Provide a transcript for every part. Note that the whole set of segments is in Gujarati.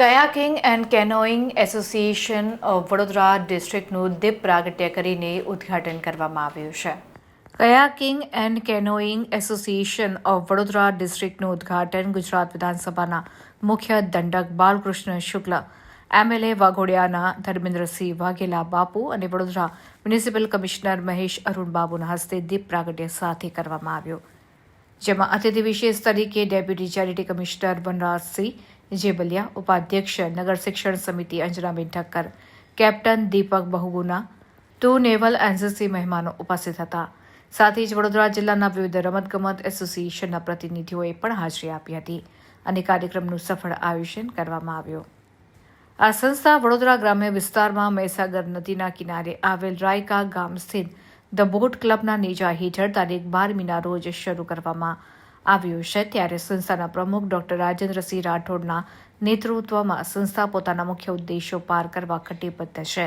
Kayaking and canoeing association of Vadodara ડિસ્ટ્રિક્ટનું દીપ પ્રાગટ્ય કરીને ઉદ્ઘાટન કરવામાં આવ્યું છે. Kayaking and canoeing association of Vadodara ડિસ્ટ્રિક્ટનું ઉદ્ઘાટન ગુજરાત વિધાનસભાના મુખ્ય દંડક બાલકૃષ્ણ શુક્લ, એમએલએ વાઘોડિયાના ધર્મેન્દ્રસિંહ વાઘેલા બાપુ અને વડોદરા મ્યુનિસિપલ કમિશનર મહેશ અરુણ બાબુના હસ્તે દીપ પ્રાગટ્ય સાથે કરવામાં આવ્યું. જેમાં અતિથિ વિશેષ તરીકે deputy charity commissioner Vanrajsinh Jebaliya ઉપાધ્યક્ષ નગર શિક્ષણ સમિતિ Anjanaben Thakkar, captain Deepak Bahuguna, two naval NCC મહેમાનો ઉપસ્થિત હતા. સાથે જ વડોદરા જિલ્લાના વિવિધ રમતગમત એસોસિએશનના પ્રતિનિધિઓએ પણ હાજરી આપી હતી અને કાર્યક્રમનું સફળ આયોજન કરવામાં આવ્યું. આ સંસ્થા વડોદરા ગ્રામ્ય વિસ્તારમાં મહીસાગર નદીના કિનારે આવેલ રાયકા ગામ સ્થિત ધ બોટ ક્લબના નેજા હેઠળ તારીખ બારમીના રોજ શરૂ કરવામાં આવ્યું છે ત્યારે સંસ્થાના પ્રમુખ ડોક્ટર રાજેન્દ્રસિંહ રાઠોડના નેતૃત્વમાં સંસ્થા પોતાના મુખ્ય ઉદ્દેશો પાર કરવા કટિબદ્ધ છે.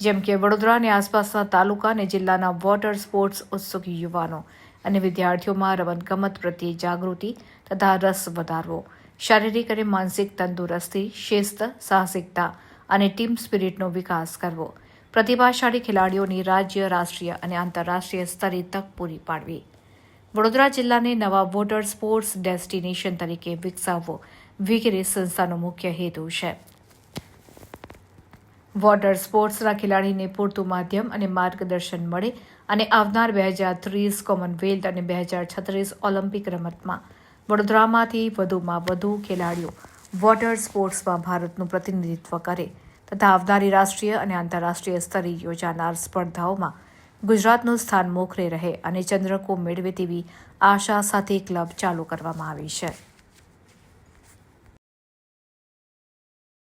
જેમ કે વડોદરાની આસપાસના તાલુકા અને જિલ્લાના વોટર સ્પોર્ટ્સ ઉત્સુક યુવાનો અને વિદ્યાર્થીઓમાં રમતગમત પ્રત્યે જાગૃતિ તથા રસ વધારવો, શારીરિક અને માનસિક તંદુરસ્તી, શિસ્ત, સાહસિકતા અને ટીમ સ્પિરિટનો વિકાસ કરવો, પ્રતિભાશાળી ખેલાડીઓની રાજ્ય, રાષ્ટ્રીય અને આંતરરાષ્ટ્રીય સ્તરે તક પૂરી પાડવી. વડોદરા જિલ્લાને નવા વોટર સ્પોર્ટ્સ ડેસ્ટિનેશન તરીકે વિકસાવવો વગેરે સંસ્થાનો મુખ્ય હેતુ છે. વોટર સ્પોર્ટ્સના ખેલાડીને પૂરતું માધ્યમ અને માર્ગદર્શન મળે અને આવનાર બે હજાર ત્રીસ કોમનવેલ્થ અને બે હજાર છત્રીસ ઓલિમ્પિક રમતમાં વડોદરામાંથી વધુમાં વધુ ખેલાડીઓ વોટર સ્પોર્ટ્સમાં ભારતનું પ્રતિનિધિત્વ કરે તથા આવનારી રાષ્ટ્રીય અને આંતરરાષ્ટ્રીય સ્તરે યોજાનાર સ્પર્ધાઓમાં ગુજરાતનું સ્થાન મોખરે રહે અને ચંદ્રકો મેળવે તેવી આશા સાથે ક્લબ ચાલુ કરવામાં આવી છે.